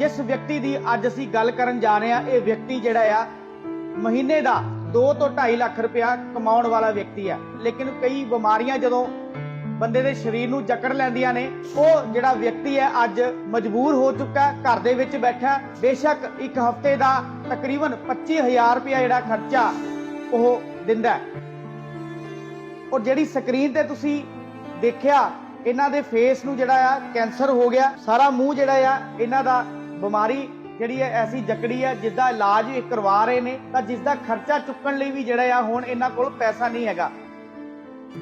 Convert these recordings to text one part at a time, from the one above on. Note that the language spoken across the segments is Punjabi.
ਜਿਸ ਵਿਅਕਤੀ ਦੀ ਅੱਜ ਅਸੀਂ ਗੱਲ ਕਰਨ ਜਾ ਰਹੇ ਹਾਂ, ਇਹ ਵਿਅਕਤੀ ਜਿਹੜਾ ਆ, ਮਹੀਨੇ ਦਾ 2 ਤੋਂ 2.5 ਲੱਖ ਰੁਪਇਆ ਕਮਾਉਣ ਵਾਲਾ ਵਿਅਕਤੀ ਹੈ ਲੇਕਿਨ ਕਈ ਬਿਮਾਰੀਆਂ ਜਦੋਂ ਬੰਦੇ ਦੇ ਸਰੀਰ ਨੂੰ ਜਕੜ ਲੈਂਦੀਆਂ ਨੇ, ਉਹ ਜਿਹੜਾ ਵਿਅਕਤੀ ਹੈ ਅੱਜ ਮਜਬੂਰ ਹੋ ਚੁੱਕਾ ਹੈ ਘਰ ਦੇ ਵਿੱਚ ਬੈਠਾ, ਬੇਸ਼ੱਕ ਇੱਕ ਹਫ਼ਤੇ ਦਾ ਤਕਰੀਬਨ 25000 ਰੁਪਇਆ ਜਿਹੜਾ ਖਰਚਾ ਉਹ ਦਿੰਦਾ ਹੈ। ਔਰ ਜਿਹੜੀ ਸਕਰੀਨ ਤੇ ਤੁਸੀਂ ਦੇਖਿਆ, ਇਹਨਾਂ ਦੇ ਫੇਸ ਨੂੰ ਜਿਹੜਾ ਆ, ਕੈਂਸਰ ਹੋ ਗਿਆ, ਸਾਰਾ ਮੂੰਹ ਜਿਹੜਾ ਆ, ਇਹਨਾਂ ਦਾ ਬਿਮਾਰੀ ਜਿਹੜੀ ਹੈ ਐਸੀ ਜਕੜੀ ਹੈ ਜਿਸ ਦਾ ਇਲਾਜ ਇਹ ਕਰਵਾ ਰਹੇ ਨੇ ਤਾਂ ਜਿਸ ਦਾ ਖਰਚਾ ਚੁੱਕਣ ਲਈ ਵੀ ਜਿਹੜਾ ਆ ਹੁਣ ਇਹਨਾਂ ਕੋਲ ਪੈਸਾ ਨਹੀਂ ਹੈਗਾ।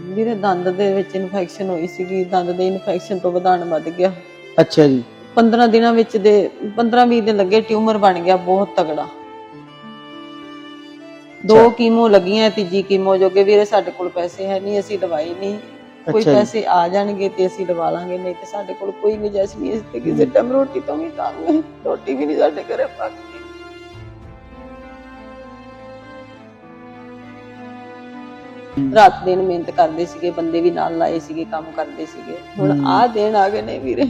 ਵੀਰੇ ਦੰਦ ਦੇ ਵਿੱਚ ਇਨਫੈਕਸ਼ਨ ਹੋਈ ਸੀਗੀ ਦੰਦ ਦੇ ਇਨਫੈਕਸ਼ਨ ਤੋਂ ਵਧਾਣ ਵੱਧ ਗਿਆ। ਅੱਛਾ ਜੀ। 15 ਦਿਨਾਂ ਵਿੱਚ ਦੇ 15-20 ਦਿਨ ਲੱਗੇ ਟਿਊਮਰ ਬਣ ਗਿਆ ਬਹੁਤ ਤਗੜਾ ਦੋ ਕੀਮੋ ਲੱਗੀਆਂ ਤੀਜੀ ਕੀਮੋ ਜੋਗੇ ਵੀਰੇ ਸਾਡੇ ਕੋਲ ਪੈਸੇ ਹੈ ਨਹੀਂ ਅਸੀਂ ਦਵਾਈ ਨਹੀਂ। ਕੋਈ। ਪੈਸੇ ਆ ਜਾਣਗੇ ਤੇ ਅਸੀਂ ਦਵਾ ਲਾਂਗੇ ਨਹੀਂ ਤੇ ਸਾਡੇ ਕੋਲ ਕੋਈ ਗੁੰਜਾਇਸ਼ ਨਹੀਂ ਇਸ ਤੇ ਕਿਸੇ ਟਾਈਮ ਰੋਟੀ ਤੋਂ ਵੀ ਤੰਗ ਹੈ। ਰੋਟੀ ਵੀ ਨਹੀਂ ਸਾਡੇ ਘਰੇ ਪੱਕਦੀ। ਰਾਤ ਦਿਨ ਮਿਹਨਤ ਕਰਦੇ ਸੀਗੇ ਬੰਦੇ ਵੀ ਨਾਲ ਲਾਏ ਸੀਗੇ ਕੰਮ ਕਰਦੇ ਸੀਗੇ। ਹੁਣ। ਆਹ ਦਿਨ ਆ ਗਏ ਨੇ ਵੀਰੇ।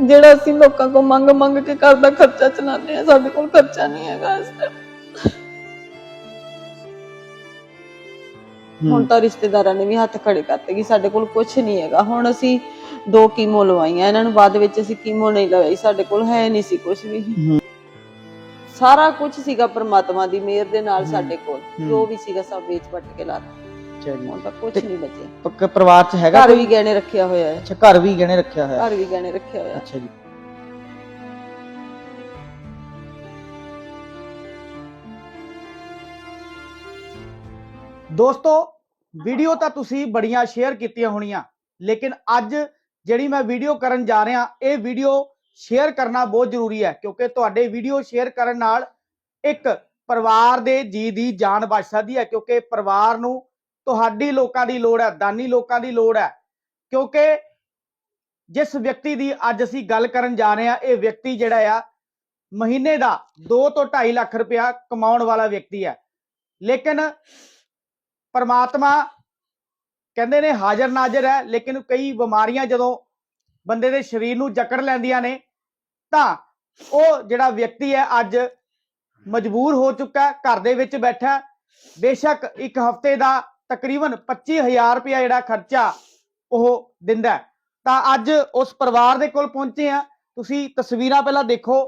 ਜਿਹੜਾ ਅਸੀਂ ਲੋਕਾਂ ਕੋਲ ਮੰਗ ਮੰਗ ਕੇ ਘਰ ਦਾ ਖਰਚਾ ਚਲਾਉਂਦੇ ਆ ਸਾਡੇ ਕੋਲ ਖਰਚਾ ਨਹੀਂ ਹੈਗਾ ਇਸ ਟਾਈਮ ਹੁਣ ਤਾਂ ਰਿਸ਼ਤੇਦਾਰਾਂ ਨੇ ਵੀ ਹੱਥ ਖੜੇ ਕਰਤੇ ਕਿ ਸਾਡੇ ਕੋਲ ਕੁਝ ਨਹੀਂ ਹੈਗਾ। ਹੁਣ ਅਸੀਂ ਦੋ ਕੀਮੋ ਲਵਾਈਆਂ। ਇਹਨਾਂ ਨੂੰ ਬਾਅਦ ਵਿੱਚ ਅਸੀਂ ਕੀਮੋ ਨਹੀਂ ਲਵਾਈ। ਸਾਡੇ ਕੋਲ ਹੈ ਨਹੀਂ ਸੀ ਕੁਝ ਵੀ। ਸਾਰਾ ਕੁਝ ਸੀਗਾ ਪ੍ਰਮਾਤਮਾ ਦੀ ਮਿਹਰ ਦੇ ਨਾਲ। ਸਾਡੇ ਕੋਲ। ਜੋ ਵੀ ਸੀਗਾ ਸਭ ਵੇਚ ਵੱਟ ਕੇ ਲਾਤਾ ਹੁਣ ਤਾਂ ਕੁਝ ਨਹੀਂ ਬਚਿਆ। ਪੱਕਾ ਪਰਿਵਾਰ ਚ ਹੈਗਾ ਘਰ? ਵੀ ਗਹਿਣੇ ਰੱਖਿਆ ਹੋਇਆ ਹੈ। ਅੱਛਾ ਘਰ ਵੀ ਗਹਿਣੇ ਰੱਖਿਆ ਹੋਇਆ ਘਰ ਵੀ ਗਹਿਣੇ ਰੱਖਿਆ ਹੋਇਆ ਹੈ। ਅੱਛਾ ਜੀ। ਦੋਸਤੋ ਵੀਡੀਓ ਤਾਂ ਤੁਸੀਂ ਬੜੀਆਂ ਸ਼ੇਅਰ ਕੀਤੀਆਂ ਹੋਣੀਆਂ, ਲੇਕਿਨ ਅੱਜ ਜਿਹੜੀ ਮੈਂ ਵੀਡੀਓ ਕਰਨ ਜਾ ਰਿਹਾ, ਇਹ ਵੀਡੀਓ ਸ਼ੇਅਰ ਕਰਨਾ ਬਹੁਤ ਜ਼ਰੂਰੀ ਹੈ, ਕਿਉਂਕਿ ਤੁਹਾਡੇ ਵੀਡੀਓ ਸ਼ੇਅਰ ਕਰਨ ਨਾਲ ਇੱਕ ਪਰਿਵਾਰ ਦੇ ਜੀ ਦੀ ਜਾਨ ਬਚ ਸਕਦੀ ਹੈ, ਕਿਉਂਕਿ ਪਰਿਵਾਰ ਨੂੰ ਤੁਹਾਡੀ ਲੋਕਾਂ ਦੀ ਲੋੜ ਹੈ, ਦਾਨੀ ਲੋਕਾਂ ਦੀ ਲੋੜ ਹੈ, ਕਿਉਂਕਿ ਜਿਸ ਵਿਅਕਤੀ ਦੀ ਅੱਜ ਅਸੀਂ ਗੱਲ ਕਰਨ ਜਾ ਰਹੇ ਹਾਂ, ਇਹ ਵਿਅਕਤੀ ਜਿਹੜਾ ਆ, ਮਹੀਨੇ ਦਾ 2 ਤੋਂ 2.5 ਲੱਖ ਰੁਪਇਆ ਕਮਾਉਣ ਵਾਲਾ ਵਿਅਕਤੀ ਹੈ, ਲੇਕਿਨ ਪਰਮਾਤਮਾ ਕਹਿੰਦੇ ਨੇ ਹਾਜ਼ਰ ਨਾਜ਼ਰ ਹੈ ਲੇਕਿਨ ਕਈ ਬਿਮਾਰੀਆਂ ਜਦੋਂ ਬੰਦੇ ਦੇ ਸਰੀਰ ਨੂੰ ਜਕੜ ਲੈਂਦੀਆਂ ਨੇ ਤਾਂ ਉਹ ਜਿਹੜਾ ਵਿਅਕਤੀ ਹੈ ਅੱਜ ਮਜਬੂਰ ਹੋ ਚੁੱਕਾ ਘਰ ਦੇ ਵਿੱਚ ਬੈਠਾ ਬੇਸ਼ੱਕ ਇੱਕ ਹਫ਼ਤੇ ਦਾ ਤਕਰੀਬਨ 25000 ਰੁਪਇਆ ਜਿਹੜਾ ਖਰਚਾ ਉਹ ਦਿੰਦਾ ਤਾਂ ਅੱਜ ਉਸ ਪਰਿਵਾਰ ਦੇ ਕੋਲ ਪਹੁੰਚੇ ਆ ਤੁਸੀਂ ਤਸਵੀਰਾਂ ਪਹਿਲਾਂ ਦੇਖੋ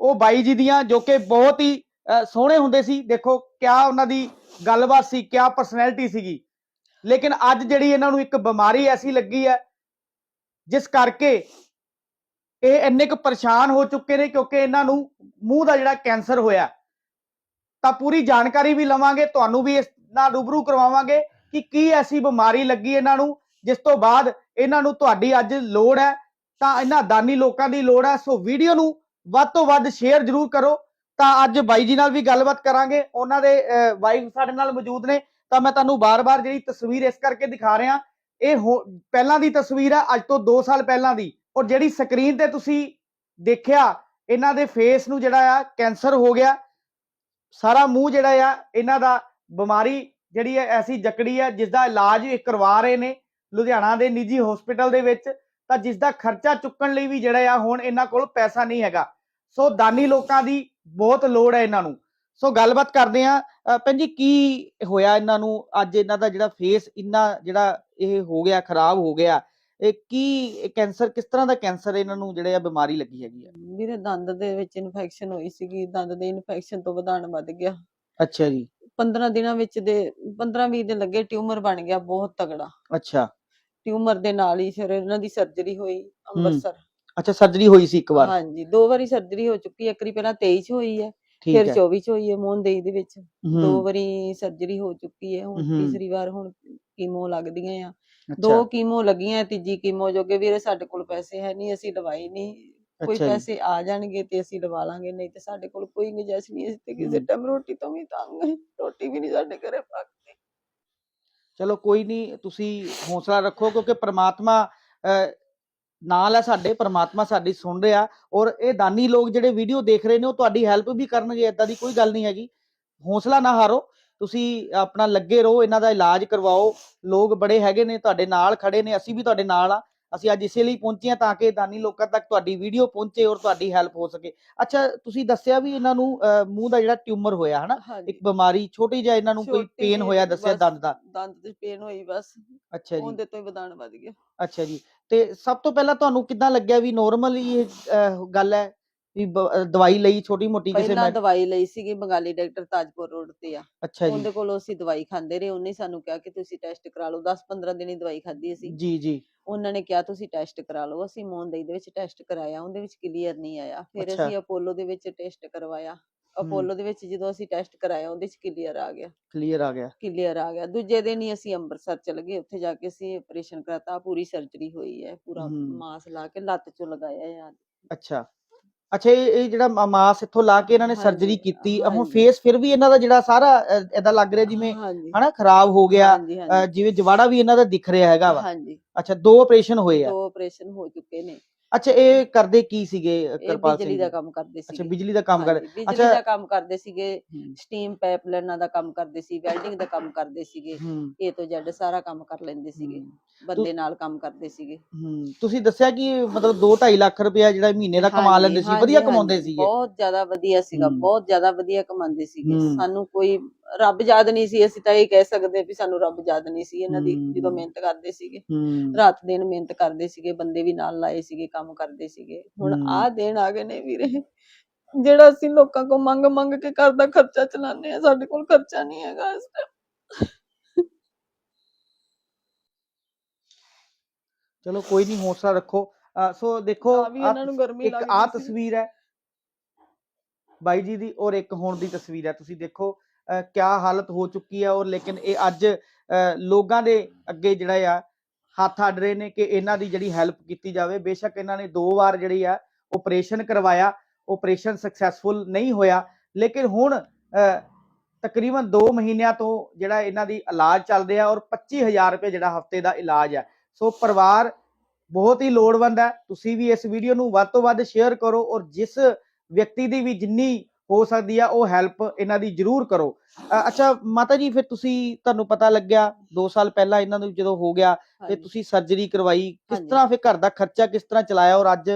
ਉਹ ਬਾਈ ਜੀ ਦੀਆਂ ਜੋ ਕਿ ਬਹੁਤ ਹੀ ਅਹ, ਸੋਹਣੇ ਹੁੰਦੇ ਸੀ। ਦੇਖੋ ਕਿਆ ਉਹਨਾਂ ਦੀ ਗੱਲਬਾਤ ਸੀ, ਕਿਆ ਪਰਸਨੈਲਿਟੀ ਸੀਗੀ। ਲੇਕਿਨ ਅੱਜ ਜਿਹੜੀ ਇਹਨਾਂ ਨੂੰ ਇੱਕ ਬਿਮਾਰੀ ਐਸੀ ਲੱਗੀ ਹੈ, ਜਿਸ ਕਰਕੇ ਇਹ ਇੰਨੇ ਕੁ ਪਰੇਸ਼ਾਨ ਹੋ ਚੁੱਕੇ ਨੇ ਕਿਉਂਕਿ ਇਹਨਾਂ ਨੂੰ ਮੂੰਹ ਦਾ ਜਿਹੜਾ ਕੈਂਸਰ ਹੋਇਆ। ਤਾਂ ਪੂਰੀ ਜਾਣਕਾਰੀ ਵੀ ਲਵਾਂਗੇ, ਤੁਹਾਨੂੰ ਵੀ ਇਸ ਨਾਲ ਰੂਬਰੂ ਕਰਵਾਵਾਂਗੇ ਕਿ ਕੀ ਐਸੀ ਬਿਮਾਰੀ ਲੱਗੀ ਇਹਨਾਂ ਨੂੰ, ਜਿਸ ਤੋਂ ਬਾਅਦ ਇਹਨਾਂ ਨੂੰ ਤੁਹਾਡੀ ਅੱਜ ਲੋੜ ਹੈ। ਤਾਂ ਇਹਨਾਂ ਦਾਨੀ ਲੋਕਾਂ ਦੀ ਲੋੜ ਹੈ, ਸੋ ਵੀਡੀਓ ਨੂੰ ਵੱਧ ਤੋਂ ਵੱਧ ਸ਼ੇਅਰ ਜ਼ਰੂਰ ਕਰੋ। ਤਾਂ ਅੱਜ ਬਾਈ ਜੀ ਨਾਲ ਵੀ ਗੱਲਬਾਤ ਕਰਾਂਗੇ। ਉਹਨਾਂ ਦੇ ਵਾਈਫ ਸਾਡੇ ਨਾਲ ਮੌਜੂਦ ਨੇ। ਤਾਂ ਮੈਂ ਤੁਹਾਨੂੰ ਬਾਰ-ਬਾਰ ਜਿਹੜੀ ਤਸਵੀਰ ਇਸ ਕਰਕੇ ਦਿਖਾ ਰਿਹਾ, ਇਹ ਹੋ- ਪਹਿਲਾਂ ਦੀ ਤਸਵੀਰ ਹੈ ਅੱਜ ਤੋਂ 2 ਸਾਲ ਪਹਿਲਾਂ ਦੀ। ਔਰ ਜਿਹੜੀ ਸਕਰੀਨ ਤੇ ਤੁਸੀਂ ਦੇਖਿਆ, ਇਹਨਾਂ ਦੇ ਫੇਸ ਨੂੰ ਜਿਹੜਾ ਆ ਕੈਂਸਰ ਹੋ ਗਿਆ। ਸਾਰਾ ਮੂੰਹ ਜਿਹੜਾ ਆ, ਇਹਨਾਂ ਦਾ ਬਿਮਾਰੀ ਜਿਹੜੀ ਹੈ ਐਸੀ ਜਕੜੀ ਹੈ ਜਿਸ ਦਾ ਇਲਾਜ ਇਹ ਕਰਵਾ ਰਹੇ ਨੇ, ਲੁਧਿਆਣਾ ਦੇ ਨਿੱਜੀ ਹਸਪੀਟਲ ਦੇ ਵਿੱਚ। ਤਾਂ ਜਿਸ ਦਾ ਖਰਚਾ ਚੁੱਕਣ ਲਈ ਵੀ ਜਿਹੜਾ ਆ, ਹੁਣ ਇਹਨਾਂ ਕੋਲ ਪੈਸਾ ਨਹੀਂ ਹੈਗਾ। ਸੋ ਦਾਨੀ ਲੋਕਾਂ ਦੀ ਬਹੁਤ ਲੋੜ ਹੈ ਇਹਨਾਂ ਨੂੰ। ਸੋ ਗੱਲਬਾਤ ਕਰਦੇ ਆ ਭੈਣ ਜੀ ਕੀ ਹੋਇਆ ਇਹਨਾਂ ਨੂੰ? ਅੱਜ ਇਹਨਾਂ ਦਾ ਜਿਹੜਾ ਫੇਸ ਇੰਨਾ ਜਿਹੜਾ ਇਹ ਹੋ ਗਿਆ ਖਰਾਬ ਹੋ ਗਿਆ ਇਹ ਕੀ ਕੈਂਸਰ ਕਿਸ ਤਰ੍ਹਾਂ ਦਾ ਕੈਂਸਰ ਇਹਨਾਂ ਨੂੰ ਜਿਹੜੇ ਆ ਬਿਮਾਰੀ ਲੱਗੀ ਹੈਗੀ ਆ? ਵੀਰੇ ਦੰਦ ਦੇ ਵਿੱਚ ਇਨਫੈਕਸ਼ਨ ਹੋਈ ਸੀਗੀ। ਦੰਦ ਦੇ ਇਨਫੈਕਸ਼ਨ ਤੋਂ ਵਧਾਣ ਵੱਧ ਗਿਆ। ਅੱਛਾ ਜੀ। 15 ਦਿਨਾਂ ਵਿੱਚ ਦੇ 15-20 ਦਿਨ ਲੱਗੇ ਟਿਊਮਰ ਬਣ ਗਿਆ ਬਹੁਤ ਤਗੜਾ ਅੱਛਾ। ਟਿਊਮਰ ਦੇ ਨਾਲ ਹੀ ਫਿਰ ਇਹਨਾਂ ਦੀ ਸਰਜਰੀ ਹੋਈ ਅੰਮ੍ਰਿਤਸਰ। ਅੱਛਾ ਸਰਜਰੀ ਹੋਈ ਸੀ ਇੱਕ ਵਾਰ? ਹਾਂਜੀ ਦੋ ਵਾਰੀ ਸਰਜਰੀ ਹੋ ਚੁੱਕੀ ਹੈ ਇੱਕ ਵਾਰੀ ਪਹਿਲਾਂ 23 ਚ ਹੋਈ ਹੈ ਠੀਕ ਫਿਰ ਹੈ। 24 ਚ ਹੋਈ ਹੈ ਮੋਹਨਦੇਈ ਦੇ ਵਿੱਚ। ਦੋ ਵਾਰੀ ਸਰਜਰੀ ਹੋ ਚੁੱਕੀ ਹੈ ਹੁਣ ਹਮ। ਤੀਸਰੀ ਵਾਰ ਹੁਣ ਕੀਮੋ ਲੱਗਦੀਆਂ ਆ। ਅੱਛਾ, ਦੋ ਕੀਮੋ ਲੱਗੀਆਂ ਤੀਜੀ ਕੀਮੋ ਜੋਗੇ ਵੀਰੇ ਸਾਡੇ ਕੋਲ ਪੈਸੇ ਹੈ ਨਹੀਂ ਅਸੀਂ ਦਵਾਈ ਨਹੀਂ। ਕੋਈ ਅੱਛਾ ਜੀ। ਪੈਸੇ ਆ ਜਾਣਗੇ ਤੇ ਅਸੀਂ ਲਵਾ ਲਾਂਗੇ ਨਹੀਂ ਤੇ ਸਾਡੇ ਕੋਲ ਕੋਈ ਗੁੰਜਾਇਸ਼ ਨਹੀਂ ਇਸ ਤੇ ਕਿਸੇ ਹਮ। ਟਾਈਮ ਰੋਟੀ ਤੋਂ ਵੀ ਤੰਗ ਹੈ ਰੋਟੀ ਵੀ ਨਹੀਂ ਸਾਡੇ ਘਰੇ ਪੱਕਦੀ। ਚਲੋ ਕੋਈ ਨਹੀਂ ਤੁਸੀਂ ਹੌਸਲਾ ਰੱਖੋ ਕਿਉਂਕਿ ਪ੍ਰਮਾਤਮਾ ਅਹ, ਨਾਲ ਹੈ ਸਾਡੇ, ਪਰਮਾਤਮਾ ਸਾਡੀ ਸੁਣ ਰਿਹਾ ਔਰ ਇਹ ਦਾਨੀ ਲੋਕ ਜਿਹੜੇ ਵੀਡੀਓ ਦੇਖ ਰਹੇ ਨੇ, ਉਹ ਤੁਹਾਡੀ ਹੈਲਪ ਵੀ ਕਰਨਗੇ, ਏਦਾਂ ਦੀ ਕੋਈ ਗੱਲ ਨਹੀਂ ਹੈਗੀ। ਹੌਸਲਾ ਨਾ ਹਾਰੋ, ਤੁਸੀਂ ਆਪਣਾ ਲੱਗੇ ਰਹੋ, ਇਹਨਾਂ ਦਾ ਇਲਾਜ ਕਰਵਾਓ। ਲੋਕ ਬੜੇ ਹੈਗੇ ਨੇ, ਤੁਹਾਡੇ ਨਾਲ ਖੜੇ ਨੇ, ਅਸੀਂ ਵੀ ਤੁਹਾਡੇ ਨਾਲ ਆ। ਅਸੀਂ ਅੱਜ ਇਸੇ ਲਈ ਪਹੁੰਚੇ ਹਾਂ ਤਾਂ ਕਿ ਦਾਨੀ ਲੋਕਾਂ ਤੱਕ ਤੁਹਾਡੀ ਵੀਡੀਓ ਪਹੁੰਚੇ ਔਰ ਤੁਹਾਡੀ ਹੈਲਪ ਹੋ ਸਕੇ। ਅੱਛਾ ਤੁਸੀਂ ਦੱਸਿਆ ਵੀ ਇਹਨਾਂ ਨੂੰ ਮੂੰਹ ਦਾ ਜਿਹੜਾ ਟਿਊਮਰ ਹੋਇਆ ਹਨਾ? ਇੱਕ ਬਿਮਾਰੀ ਛੋਟੀ ਜਿਹਾ ਇਹਨਾਂ ਨੂੰ ਕੋਈ ਪੇਨ ਹੋਇਆ ਦੱਸਿਆ ਦੰਦ ਦਾ? ਦੰਦ ਤੇ ਪੇਨ ਹੋਈ ਬਸ। ਅੱਛਾ ਜੀ। ਉਹਦੇ ਤੋਂ ਹੀ ਵਧਾਣ ਵੱਧ ਗਿਆ। ਅੱਛਾ ਜੀ। ਤੇ ਸਭ ਤੋਂ ਪਹਿਲਾਂ ਤੁਹਾਨੂੰ ਕਿੱਦਾਂ ਲੱਗਿਆ ਵੀ ਨੋਰਮਲ ਹੀ ਇਹ ਗੱਲ ਹੈ ਵੀ ਬ- ਦਵਾਈ ਲਈ ਛੋਟੀ ਮੋਟੀ ਕਿਸੇ ਪਹਿਲਾਂ ਮੈਂ ਦਵਾਈ ਲਈ ਸੀਗੀ ਬੰਗਾਲੀ ਡਾਕਟਰ ਤਾਜਪੁਰ ਰੋਡ ਤੇ ਆ। ਅੱਛਾ ਜੀ। ਉਹਦੇ ਕੋਲੋਂ ਅਸੀਂ ਦਵਾਈ ਖਾਂਦੇ ਰਹੇ ਉਹਨੇ ਸਾਨੂੰ ਕਿਹਾ ਕਿ ਤੁਸੀਂ ਟੈਸਟ ਕਰਾ ਲਓ 10-15 ਦਿਨ ਹੀ ਦਵਾਈ ਖਾਧੀ ਅਸੀਂ। ਜੀ ਜੀ। ਉਹਨਾਂ ਨੇ ਕਿਹਾ ਤੁਸੀਂ ਟੈਸਟ ਕਰਾ ਲਓ ਅਸੀਂ ਮੋਨਦਈ ਦੇ ਵਿੱਚ ਟੈਸਟ ਕਰਾਇਆ ਉਹਦੇ ਵਿੱਚ ਕਲੀਅਰ ਨਹੀਂ ਆਇਆ। ਫਿਰ ਅੱਛਾ। ਅਸੀਂ ਅਪੋਲੋ ਦੇ ਵਿੱਚ ਟੈਸਟ ਕਰਵਾਇਆ। ਅਪੋਲੋ ਦੇ ਵਿੱਚ ਜਦੋਂ ਅਸੀਂ ਟੈਸਟ ਕਰਾਇਆ ਉਹਦੇ ਵਿੱਚ ਕਲੀਅਰ ਆ ਗਿਆ। ਕਲੀਅਰ ਆ ਗਿਆ। ਕਲੀਅਰ ਆ ਗਿਆ। ਦੂਜੇ ਦਿਨ ਹੀ ਅਸੀਂ ਅੰਮ੍ਰਿਤਸਰ ਚਲੇ ਗਏ ਉੱਥੇ ਜਾ ਕੇ ਅਸੀਂ ਆਪਰੇਸ਼ਨ ਕਰਾਤਾ ਪੂਰੀ ਸਰਜਰੀ ਹੋਈ ਹੈ ਪੂਰਾ ਹਮ। ਮਾਸ ਲਾ ਕੇ ਲੱਤ ਚੋਂ ਲਗਾਇਆ ਯਾਰ ਅੱਛਾ। ਅੱਛਾ ਇਹ ਇਹ ਜਿਹੜਾ ਮਾਸ ਇੱਥੋਂ ਲਾ ਕੇ ਇਹਨਾਂ ਨੇ ਸਰਜਰੀ ਕੀਤੀ ਅਹ ਹੁਣ ਹਾਂਜੀ। ਫੇਸ ਫਿਰ ਵੀ ਇਹਨਾਂ ਦਾ ਜਿਹੜਾ ਸਾਰਾ ਇਦਾਂ ਲੱਗ ਰਿਹਾ ਜਿਵੇਂ ਹਾਂਜੀ। ਹਨਾ ਖਰਾਬ ਹੋ ਗਿਆ ਹਾਂਜੀ ਅਹ, ਜਿਵੇਂ ਜਵਾੜਾ ਵੀ ਇਹਨਾਂ ਦਾ ਦਿਖ ਰਿਹਾ ਹੈਗਾ ਵਾ। ਹਾਂਜੀ। ਅੱਛਾ ਦੋ ਆਪਰੇਸ਼ਨ ਹੋਏ ਆ। ਦੋ ਆਪਰੇਸ਼ਨ ਹੋ ਚੁੱਕੇ ਨੇ। ਅੱਛਾ ਇਹ ਕਰਦੇ ਕੀ ਸੀਗੇ ਇਹ ਕਿਰਪਾਲ ਬਿਜਲੀ ਸਿੰਘ ਦਾ? ਕੰਮ ਕਰਦੇ ਅੱਛਾ ਸੀਗੇ ਬਿਜਲੀ ਦਾ ਕੰਮ ਕਰ ਹਾਂਜੀ, ਬਿਜਲੀ ਅੱਛਾ। ਦਾ ਕੰਮ ਕਰਦੇ ਸੀਗੇ ਹੂੰ, ਸਟੀਮ ਪਾਈਪਲਾਈਨਾਂ ਦਾ ਕੰਮ ਕਰਦੇ ਸੀ ਵੈਲਡਿੰਗ ਦਾ ਕੰਮ ਕਰਦੇ ਸੀਗੇ ਹੂੰ, ਏ ਤੋਂ ਜ਼ੈਡ ਸਾਰਾ ਕੰਮ ਕਰ ਲੈਂਦੇ ਸੀਗੇ ਬੰਦੇ ਨਾਲ ਕੰਮ ਕਰਦੇ ਸੀਗੇ ਹੂੰ। ਤੁਸੀਂ ਦੱਸਿਆ ਕਿ ਮਤਲਬ 2.5 ਲੱਖ ਰੁਪਇਆ ਜਿਹੜਾ ਮਹੀਨੇ ਦਾ ਕਮਾ ਹਾਂਜੀ, ਲੈਂਦੇ ਸੀ ਹਾਂਜੀ, ਵਧੀਆ ਹਾਂਜੀ, ਕਮਾਉਂਦੇ ਸੀਗੇ ਬਹੁਤ ਜ਼ਿਆਦਾ ਵਧੀਆ ਸੀਗਾ। ਬਹੁਤ ਜ਼ਿਆਦਾ ਵਧੀਆ ਕਮਾਉਂਦੇ ਸੀਗੇ। ਸਾਨੂੰ ਕੋਈ ਰੱਬ ਯਾਦ ਨਹੀਂ ਸੀ ਅਸੀਂ ਤਾਂ ਇਹ ਕਹਿ ਸਕਦੇ ਵੀ ਸਾਨੂੰ ਰੱਬ ਯਾਦ ਨਹੀਂ ਸੀ ਇਹਨਾਂ ਦੀ। ਜਦੋਂ ਮਿਹਨਤ ਕਰਦੇ ਸੀਗੇ। ਰਾਤ ਦਿਨ ਮਿਹਨਤ ਕਰਦੇ ਸੀਗੇ ਬੰਦੇ ਵੀ ਨਾਲ ਲਾਏ ਸੀਗੇ ਕੰਮ ਕਰਦੇ ਸੀਗੇ। ਹੁਣ। ਆਹ ਦਿਨ ਆ ਗਏ ਨੇ ਵੀਰੇ। ਜਿਹੜਾ ਅਸੀਂ ਲੋਕਾਂ ਕੋਲ ਮੰਗ ਮੰਗ ਕੇ ਘਰ ਦਾ ਖਰਚਾ ਚਲਾਉਂਦੇ ਆ ਸਾਡੇ ਕੋਲ ਖਰਚਾ ਨਹੀਂ ਹੈਗਾ ਇਸ ਟਾਈਮ ਚਲੋ ਕੋਈ ਨਹੀਂ ਹੌਸਲਾ ਰੱਖੋ। ਸੋ ਦੇਖੋ ਆਹ ਇੱਕ ਲੱਗਦੀ ਆ ਸੀ। ਤਸਵੀਰ ਹੈ। ਬਾਈ ਜੀ ਦੀ ਔਰ ਇੱਕ ਹੁਣ ਦੀ ਤਸਵੀਰ ਹੈ। ਤੁਸੀਂ ਦੇਖੋ ਕਿਆ ਹਾਲਤ ਹੋ ਚੁੱਕੀ ਹੈ ਔਰ ਲੇਕਿਨ ਇਹ ਅੱਜ ਅਹ, ਲੋਕਾਂ ਦੇ ਅੱਗੇ ਜਿਹੜਾ ਆ ਹੱਥ ਅੱਡ ਰਹੇ ਨੇ ਕਿ ਇਹਨਾਂ ਦੀ ਜਿਹੜੀ ਹੈਲਪ ਕੀਤੀ ਜਾਵੇ। ਬੇਸ਼ੱਕ ਇਹਨਾਂ ਨੇ ਦੋ ਵਾਰ ਜਿਹੜੀ ਆ ਆਪਰੇਸ਼ਨ ਕਰਵਾਇਆ ਆਪਰੇਸ਼ਨ ਸਕਸੈਸਫੁਲ ਨਹੀਂ ਹੋਇਆ। ਲੇਕਿਨ ਹੁਣ ਅਹ, ਤਕਰੀਬਨ 2 ਮਹੀਨਿਆਂ ਤੋਂ ਜਿਹੜਾ ਇਹਨਾਂ ਦੀ ਇਲਾਜ ਚੱਲ ਰਿਹਾ ਔਰ 25000 ਰੁਪਏ ਜਿਹੜਾ ਹਫ਼ਤੇ ਦਾ ਇਲਾਜ ਹੈ ਸੋ ਪਰਿਵਾਰ ਬਹੁਤ ਹੀ ਲੋੜਵੰਦ ਹੈ। ਤੁਸੀਂ ਵੀ ਇਸ ਵੀਡੀਓ ਨੂੰ ਵੱਧ ਤੋਂ ਵੱਧ ਸ਼ੇਅਰ ਕਰੋ ਔਰ ਜਿਸ ਵਿਅਕਤੀ ਦੀ ਵੀ ਜਿੰਨੀ ਹੋ ਸਕਦੀ ਆ ਉਹ ਹੈਲਪ ਇਹਨਾਂ ਦੀ ਜ਼ਰੂਰ ਕਰੋ ਅੱਛਾ ਮਾਤਾ ਜੀ ਫਿਰ ਤੁਸੀਂ ਤੁਹਾਨੂੰ ਪਤਾ ਲੱਗਿਆ 2 ਸਾਲ ਪਹਿਲਾਂ ਇਹਨਾਂ ਨੂੰ ਜਦੋਂ ਹੋ ਗਿਆ ਤੇ। ਤੁਸੀਂ ਸਰਜਰੀ ਕਰਵਾਈ ਕਿਸ। ਤਰ੍ਹਾਂ ਫਿਰ ਘਰ ਦਾ ਖਰਚਾ ਕਿਸ ਤਰ੍ਹਾਂ ਚਲਾਇਆ ਔਰ ਅੱਜ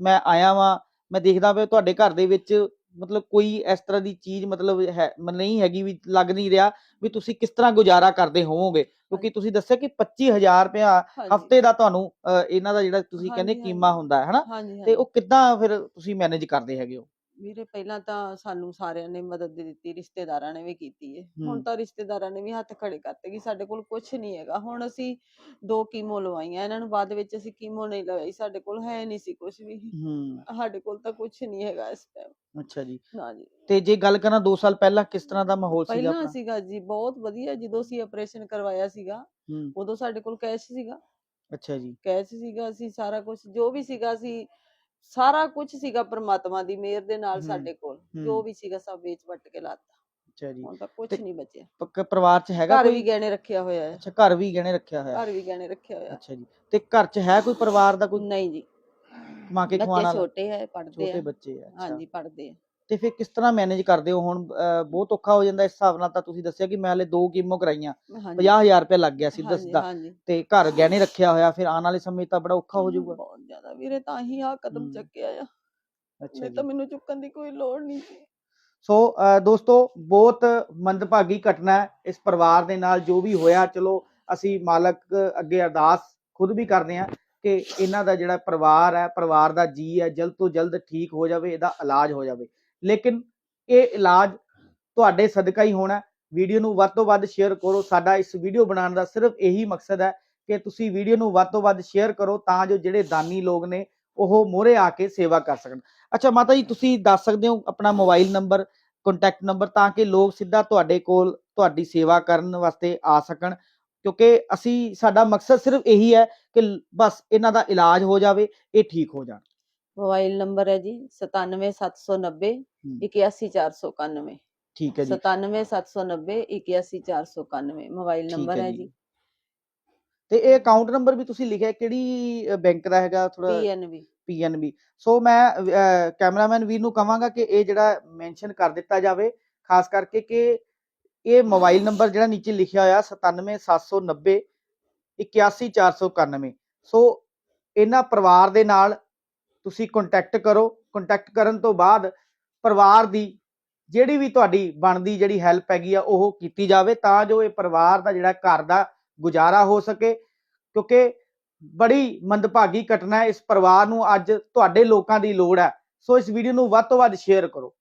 ਮੈਂ ਆਇਆ ਵਾਂ ਮੈਂ ਦੇਖਦਾ ਪਿਆ ਤੁਹਾਡੇ ਘਰ ਦੇ ਵਿੱਚ ਮਤਲਬ ਕੋਈ ਇਸ ਤਰ੍ਹਾਂ ਦੀ ਚੀਜ਼ ਮਤਲਬ ਹੈ ਨਹੀਂ ਹੈਗੀ ਵੀ ਲੱਗ ਨਹੀਂ ਰਿਹਾ ਵੀ ਤੁਸੀਂ ਕਿਸ ਤਰ੍ਹਾਂ ਗੁਜ਼ਾਰਾ ਕਰਦੇ ਹੋਵੋਗੇ ਕਿਉਂਕਿ ਤੁਸੀਂ ਦੱਸਿਆ ਕਿ 25000 ਰੁਪਇਆ ਹਾਂਜੀ। ਹਫ਼ਤੇ ਦਾ ਤੁਹਾਨੂੰ ਇਹਨਾਂ ਦਾ ਜਿਹੜਾ ਤੁਸੀਂ ਕਹਿੰਦੇ ਕੀਮਾ। ਹੁੰਦਾ ਹੈ ਹਨਾ ਤੇ ਉਹ ਕਿੱਦਾਂ ਫਿਰ ਤੁਸੀਂ ਮੈਨੇਜ ਕਰਦੇ ਹੈਗੇ ਹੋ ਵੀਰੇ ਪਹਿਲਾਂ ਤਾਂ ਸਾਨੂੰ ਸਾਰਿਆਂ ਨੇ ਮਦਦ ਦਿੱਤੀ ਰਿਸ਼ਤੇਦਾਰਾਂ ਨੇ ਵੀ ਕੀਤੀ ਹੈ ਹੂੰ। ਹੁਣ ਤਾਂ ਰਿਸ਼ਤੇਦਾਰਾਂ ਨੇ ਵੀ ਹੱਥ ਖੜੇ ਕਰਤੇ ਕਿ ਸਾਡੇ ਕੋਲ ਕੁਝ ਨਹੀਂ ਹੈਗਾ। ਹੁਣ ਅਸੀਂ ਦੋ ਕੀਮੋ ਲਵਾਈਆਂ ਇਹਨਾਂ ਨੂੰ ਬਾਅਦ ਵਿੱਚ ਅਸੀਂ ਕੀਮੋ ਨਹੀਂ ਲਵਾਈ ਸਾਡੇ ਕੋਲ ਹੈ ਨਹੀਂ ਸੀ ਕੁਝ ਵੀ। ਹੂੰ। ਸਾਡੇ ਕੋਲ ਤਾਂ ਕੁਝ ਨਹੀਂ ਹੈਗਾ ਇਸ ਟਾਈਮ ਅੱਛਾ ਜੀ। ਨਾ ਜੀ ਤੇ ਜੇ ਗੱਲ ਕਰਾਂ 2 ਸਾਲ ਪਹਿਲਾਂ ਕਿਸ ਤਰ੍ਹਾਂ ਦਾ ਮਾਹੌਲ ਸੀਗਾ ਪਹਿਲਾਂ ਆਪਣਾ? ਸੀਗਾ ਜੀ ਬਹੁਤ ਵਧੀਆ ਜਦੋਂ ਅਸੀਂ ਆਪਰੇਸ਼ਨ ਕਰਵਾਇਆ ਸੀਗਾ ਹੂੰ। ਉਦੋਂ ਸਾਡੇ ਕੋਲ ਕੈਸ਼ ਸੀਗਾ। ਅੱਛਾ ਜੀ। ਕੈਸ਼ ਸੀਗਾ ਅਸੀਂ ਸਾਰਾ ਕੁਝ ਜੋ ਵੀ ਸੀਗਾ ਅਸੀਂ ਸਾਰਾ ਕੁਝ ਸੀਗਾ ਪ੍ਰਮਾਤਮਾ ਦੀ ਮਿਹਰ ਦੇ ਨਾਲ ਸਾਡੇ ਕੋਲ ਜੋ। ਵੀ ਸੀਗਾ ਸਭ ਵੇਚ ਵੱਟ ਕੇ ਲਾਤਾ। ਅੱਛਾ ਜੀ। ਹੁਣ ਤਾਂ ਕੁਝ ਤੇ ਨਹੀਂ ਬਚਿਆ। ਪੱਕਾ ਪਰਿਵਾਰ 'ਚ ਹੈਗਾ ਘਰ ਕੋਈ? ਵੀ ਗਹਿਣੇ ਰੱਖਿਆ ਹੋਇਆ ਹੈ। ਅੱਛਾ ਘਰ ਵੀ ਗਹਿਣੇ ਰੱਖਿਆ ਹੋਇਆ। ਘਰ ਵੀ ਗਹਿਣੇ ਰੱਖਿਆ ਹੋਇਆ। ਅੱਛਾ ਜੀ। ਤੇ ਘਰ 'ਚ ਹੈ ਕੋਈ ਪਰਿਵਾਰ ਦਾ ਕੋਈ? ਨਹੀਂ ਜੀ। ਕਮਾ ਕੇ ਬੱਚੇ ਛੋਟੇ ਹੈ ਪੜ੍ਹਦੇ ਛੋਟੇ ਆ ਬੱਚੇ ਆ ਅੱਛਾ। ਹਾਂਜੀ ਪੜ੍ਹਦੇ ਆ। ਤੇ ਫਿਰ ਕਿਸ ਤਰ੍ਹਾਂ ਮੈਨੇਜ ਕਰਦੇ ਹੋ? ਹੁਣ ਅਹ, ਬਹੁਤ ਔਖਾ ਹੋ ਜਾਂਦਾ ਇਸ ਹਿਸਾਬ ਨਾਲ ਤਾਂ ਤੁਸੀਂ ਦੱਸਿਆ ਕਿ ਮੈਂ ਹਲੇ ਦੋ ਕੀਮੋ ਕਰਾਈਆਂ। ਹਾਂਜੀ। 50000 ਰੁਪਏ ਲੱਗ ਗਿਆ ਸਿੱਧਾ ਹਾਂਜੀ ਹਾਂਜੀ। ਤੇ ਘਰ ਗਹਿਣੇ ਰੱਖਿਆ ਹੋਇਆ ਫਿਰ ਆਉਣ ਵਾਲੇ ਸਮੇਂ 'ਚ ਤਾਂ ਬੜਾ ਔਖਾ ਹੋ ਜਾਊਗਾ। ਬਹੁਤ ਜ਼ਿਆਦਾ ਵੀਰੇ ਤਾਂ ਹੀ ਆ ਕਦਮ। ਚੱਕਿਆ ਆ। ਅੱਛਾ ਨਹੀਂ ਜੀ। ਤਾਂ ਮੈਨੂੰ ਚੁੱਕਣ ਦੀ ਕੋਈ ਲੋੜ ਨਹੀਂ ਸੀ। ਸੋ ਦੋਸਤੋ ਬਹੁਤ ਮੰਦਭਾਗੀ ਘਟਨਾ ਹੈ। ਇਸ ਪਰਿਵਾਰ ਦੇ ਨਾਲ ਜੋ ਵੀ ਹੋਇਆ ਚਲੋ ਅਸੀਂ ਮਾਲਕ ਅੱਗੇ ਅਰਦਾਸ ਖੁਦ ਵੀ ਕਰਦੇ ਹਾਂ ਕਿ ਇਹਨਾਂ ਦਾ ਜਿਹੜਾ ਪਰਿਵਾਰ ਹੈ ਪਰਿਵਾਰ ਦਾ ਜੀ ਹੈ ਜਲਦ ਤੋਂ ਜਲਦ ਠੀਕ ਹੋ ਜਾਵੇ ਇਹਦਾ ਇਲਾਜ ਹੋ ਜਾਵੇ। ਲੇਕਿਨ ਇਹ ਇਲਾਜ ਤੁਹਾਡੇ ਸਦਕਾ ਹੀ ਹੋਣਾ ਵੀਡੀਓ ਨੂੰ ਵੱਧ ਤੋਂ ਵੱਧ ਸ਼ੇਅਰ ਕਰੋ। ਸਾਡਾ ਇਸ ਵੀਡੀਓ ਬਣਾਉਣ ਦਾ ਸਿਰਫ ਇਹੀ ਮਕਸਦ ਹੈ ਕਿ ਤੁਸੀਂ ਵੀਡੀਓ ਨੂੰ ਵੱਧ ਤੋਂ ਵੱਧ ਸ਼ੇਅਰ ਕਰੋ ਤਾਂ ਜੋ ਜਿਹੜੇ ਦਾਨੀ ਲੋਕ ਨੇ ਉਹ ਮੋਹਰੇ ਆ ਕੇ ਸੇਵਾ ਕਰ ਸਕਣ। ਅੱਛਾ, ਮਾਤਾ ਜੀ, ਤੁਸੀਂ ਦੱਸ ਸਕਦੇ ਹੋ ਆਪਣਾ ਮੋਬਾਈਲ ਨੰਬਰ ਕੰਟੈਕਟ ਨੰਬਰ ਤਾਂ ਕਿ ਲੋਕ ਸਿੱਧਾ ਤੁਹਾਡੇ ਕੋਲ ਤੁਹਾਡੀ ਸੇਵਾ ਕਰਨ ਵਾਸਤੇ ਆ ਸਕਣ। ਕਿਉਂਕਿ ਅਸੀਂ, ਸਾਡਾ ਮਕਸਦ ਸਿਰਫ ਇਹੀ ਹੈ ਕਿ ਬਸ ਇਹਨਾਂ ਦਾ ਇਲਾਜ ਹੋ ਜਾਵੇ, ਇਹ ਠੀਕ ਹੋ ਜਾਣ। ਮੋਬਾਈਲ ਨੰਬਰ ਹੈ ਜੀ 97790 81491 ਠੀਕ ਹੈ ਜੀ। 97790 81491 ਮੋਬਾਈਲ ਠੀਕ ਨੰਬਰ ਹੈ ਹੈ ਜੀ। ਜੀ। ਤੇ ਇਹ ਅਕਾਊਂਟ ਨੰਬਰ ਵੀ ਤੁਸੀਂ ਲਿਖਿਆ ਕਿਹੜੀ ਬੈਂਕ ਦਾ ਹੈਗਾ ਥੋੜਾ ਪੀਐਨਬੀ ਪੀਐਨਬੀ ਸੋ ਮੈਂ ਕੈਮਰਾਮੈਨ ਵੀਰ ਨੂੰ ਕਹਾਂਗਾ ਕਿ ਇਹ ਜਿਹੜਾ ਮੈਂਸ਼ਨ ਕਰ ਦਿੱਤਾ ਜਾਵੇ ਖਾਸ ਕਰਕੇ ਕਿ ਇਹ ਮੋਬਾਈਲ ਨੰਬਰ ਜਿਹੜਾ ਨੀਚੇ ਲਿਖਿਆ ਹੋਇਆ 97790 81491 ਸੋ ਇਹਨਾਂ ਪਰਿਵਾਰ ਦੇ ਨਾਲ ਤੁਸੀਂ ਕੰਟੈਕਟ ਕਰੋ। ਕੰਟੈਕਟ ਕਰਨ ਤੋਂ ਬਾਅਦ ਪਰਿਵਾਰ ਦੀ ਜਿਹੜੀ ਵੀ ਤੁਹਾਡੀ ਬਣਦੀ ਜਿਹੜੀ ਹੈਲਪ ਹੈਗੀ ਆ, ਉਹ ਕੀਤੀ ਜਾਵੇ ਤਾਂ ਜੋ ਇਹ ਪਰਿਵਾਰ ਦਾ ਜਿਹੜਾ ਘਰ ਦਾ ਗੁਜ਼ਾਰਾ ਹੋ ਸਕੇ, ਕਿਉਂਕਿ ਬੜੀ ਮੰਦਭਾਗੀ ਘਟਨਾ ਹੈ, ਇਸ ਪਰਿਵਾਰ ਨੂੰ ਅੱਜ ਤੁਹਾਡੇ ਲੋਕਾਂ ਦੀ ਲੋੜ ਹੈ। ਸੋ ਇਸ ਵੀਡੀਓ ਨੂੰ ਵੱਧ ਤੋਂ ਵੱਧ ਸ਼ੇਅਰ ਕਰੋ।